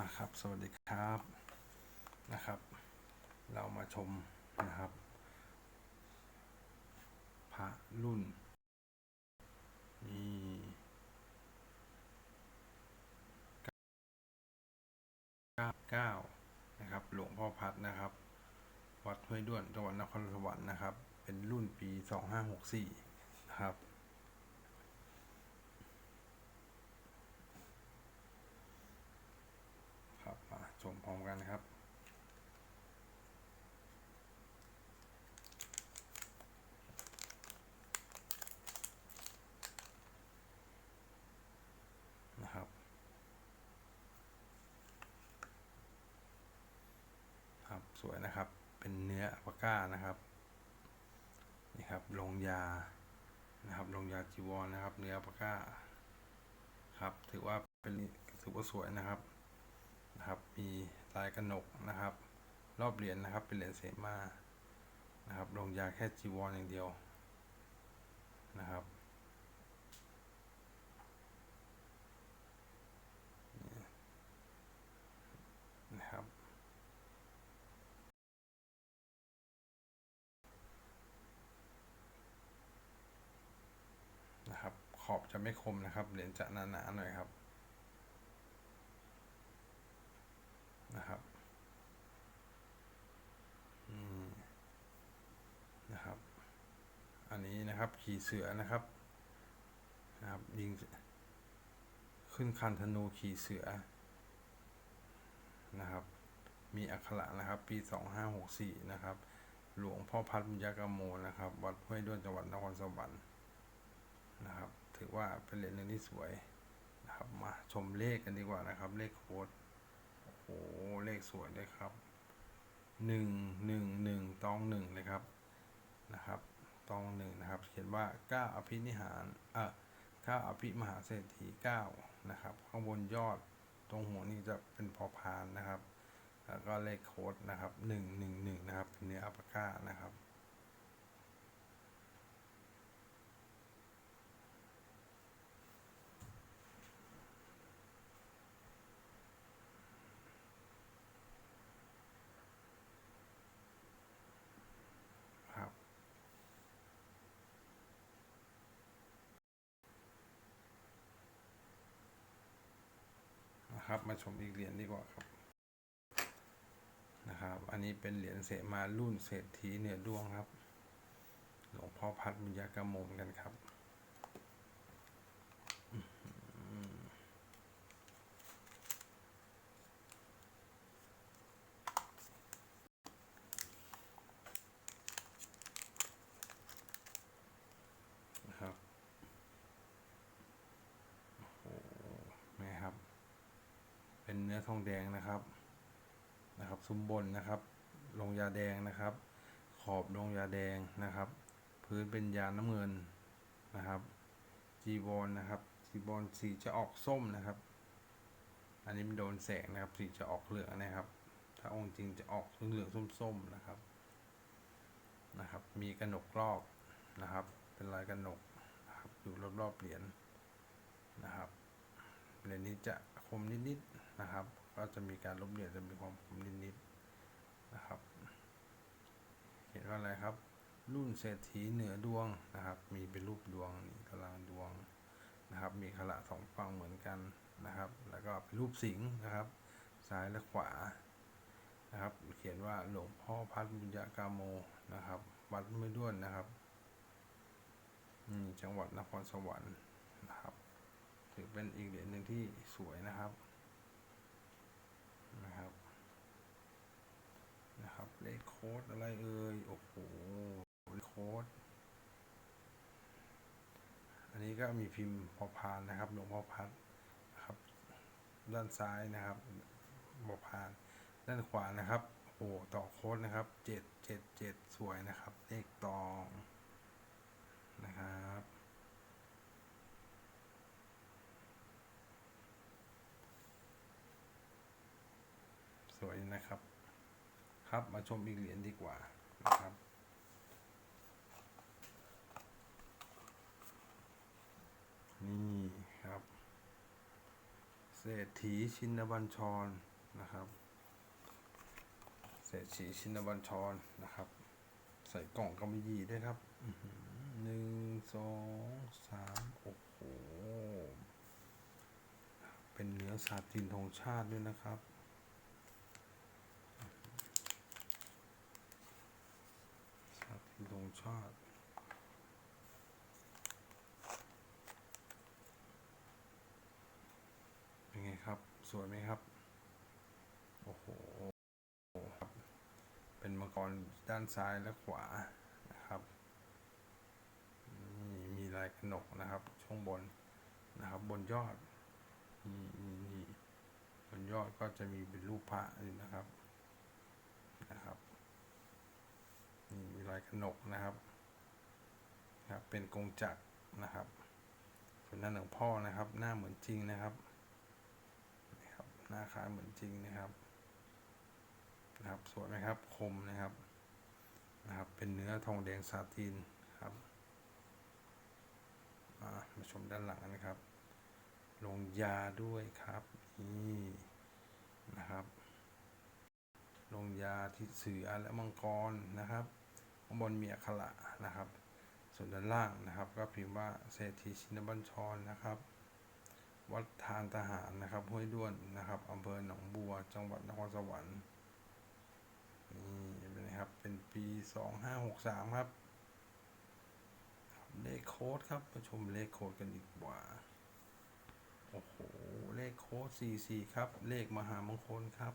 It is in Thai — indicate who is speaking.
Speaker 1: มาครับ สวัสดีครับนะครับ เรามาชมนะครับ พระรุ่น นี่เก้าเก้านะครับ หลวงพ่อพัดนะครับ วัดห้วยด้วนจังหวัดนครสวรรค์นะครับ เป็นรุ่นปีสองห้าหกสี่นะครับครับมาชมพร้อมกันนะครับ นะครับ ครับสวยนะครับ เป็นเนื้อปาก้านะครับนี่ครับลงยานะครับลงยาจีวรนะครับ เนื้อปาก้าครับถือว่าเป็นถือว่าสวยนะครับนะครับ มีลายกระหนกนะครับ รอบเหรียญนะครับ เป็นเหรียญเสมานะครับลงยาแค่จีวรอย่างเดียวนะครับ นะครับ ข อบจะไม่คมนะครับ เหรียญจะหนาๆหน่อยครับ นะครับนะครับ อันนี้นะครับขี่เสือนะครับนะครับยิงขึ้นคันธนูขี่เสือนะครับ มีอักขระนะครับ ปี 2564 นะครับ หลวงพ่อพัดมุญญากโมนะครับ วัดห้วยด้วนจังหวัดนครสวรรค์นะครับ ถือว่าเป็นเหรียญหนึ่งที่สวยนะครับ มาชมเลขกันดีกว่านะครับ เลขโค้ดโอ้โหเลขสวยเลยครับหนึ่งหนึ่งหนึ่งตองหนึ่งเลยครับนะครับตองหนึ่งนะครับ เขียนว่าเก้าอภินิหารเอ่อเก้าอภิมหาเศรษฐีเก้านะครับ ข้างบนยอดตรงหัวนี่จะเป็นพอพานนะครับ แล้วก็เลขโค้ดนะครับหนึ่งหนึ่งหนึ่งนะครับเป็นเนื้ออัปปาก้านะครับ มาชมอีกเหรียญดีกว่าครับนะครับ อันนี้เป็นเหรียญเสมารุ่นเศรษฐีเหนือดวงครับ หลวงพ่อพัดบุญญากรมมกันครับอื้อหือนะครับ โอ้โหนี่ครับ เป็นเนื้อ ทองแดงนะครับนะครับซุ้มบนนะครับลงยาแดงนะครับ ขอบลงยาแดงนะครับ พื้นเป็นยาน้ำเงินนะครับจีวรนะครับจีวรสีจะออกส้มนะครับ อันนี้มันโดนแสงนะครับ สีจะออกเหลืองนะครับ ถ้าองค์จริงจะออกเหลืองส้มๆนะครับนะครับ มีกระหนกรอบนะครับ เป็นลายกระหนกนะครับอยู่รอบๆเหรียญนะครับ เหรียญนี้จะคมนิดๆนะครับ ก็จะมีการลบเหรียญจะมีความคมนิดๆนะครับ เห็นว่าอะไรครับ รุ่นเศรษฐีเหนือดวงนะครับ มีเป็นรูปดวงนี่ตารางดวงนะครับ มีขละสองฝั่งเหมือนกันนะครับ แล้วก็เป็นรูปสิงห์นะครับ ซ้ายและขวานะครับ เขียนว่าหลวงพ่อพัดบุญญากาโมนะครับ วัดไม่ด้วนนะครับจังหวัดนครสวรรค์นะครับ ถือเป็นอีกเหรียญหนึ่งที่สวยนะครับนะครับนะครับเลขโค้ดอะไรเอ่ยโอ้โหเลขโค้ดอันนี้ก็มีพิมพ์พอพานนะครับหลวงพ่อพัดนะครับ ด้านซ้ายนะครับพอพาน ด้านขวานะครับโอ้โหต่อโค้ดนะครับเจ็ดเจ็ดเจ็ดสวยนะครับเลขตองนะครับ สวยนะครับ ครับมาชมอีกเหรียญดีกว่านะครับนี่ครับ เศรษฐีชินบัญชรนะครับ เศรษฐีชินบัญชรนะครับ ใส่กล่องกำมะหยี่ด้วยครับหนึ่งสองสามโอ้โห เป็นเนื้อซาตินธงชาติด้วยนะครับ ซาติน ธงชาติเป็นไงครับ สวยไหมครับ โอ้โห เป็นมังกรด้านซ้ายและขวานะครับนี่มีลายกระหนกนะครับ ช่วงบนนะครับ บนยอดนี่นี่บนยอดก็จะมีเป็นรูปพระอยู่นะครับนะครับ ลายกระหนกนะครับครับเป็นกงจักรนะครับส่วนหน้าหลวงพ่อนะครับ หน้าเหมือนจริงนะครับนี่ครับ หน้าคล้ายเหมือนจริงนะครับนะครับสวยไหมครับคมนะครับนะครับ เป็นเนื้อทองแดงซาตินครับมามาชมด้านหลังนะครับ ลงยาด้วยครับนี่นะครับ ลงยาที่เสือและมังกรนะครับ ข้างบนมีอักขระนะครับ ส่วนด้านล่างนะครับ ก็พิมพ์ว่าเศรษฐีชินบัญชรนะครับ วัดทานทหารนะครับห้วยด้วนนะครับอำเภอหนองบัว จังหวัดนครสวรรค์นี่เป็นครับ เป็นปีสองห้าหกสามครับ เลขโค้ดครับมาชมเลขโค้ดกันดีกว่า โอ้โห เลขโค้ดสี่สี่ครับ เลขมหามงคลครับ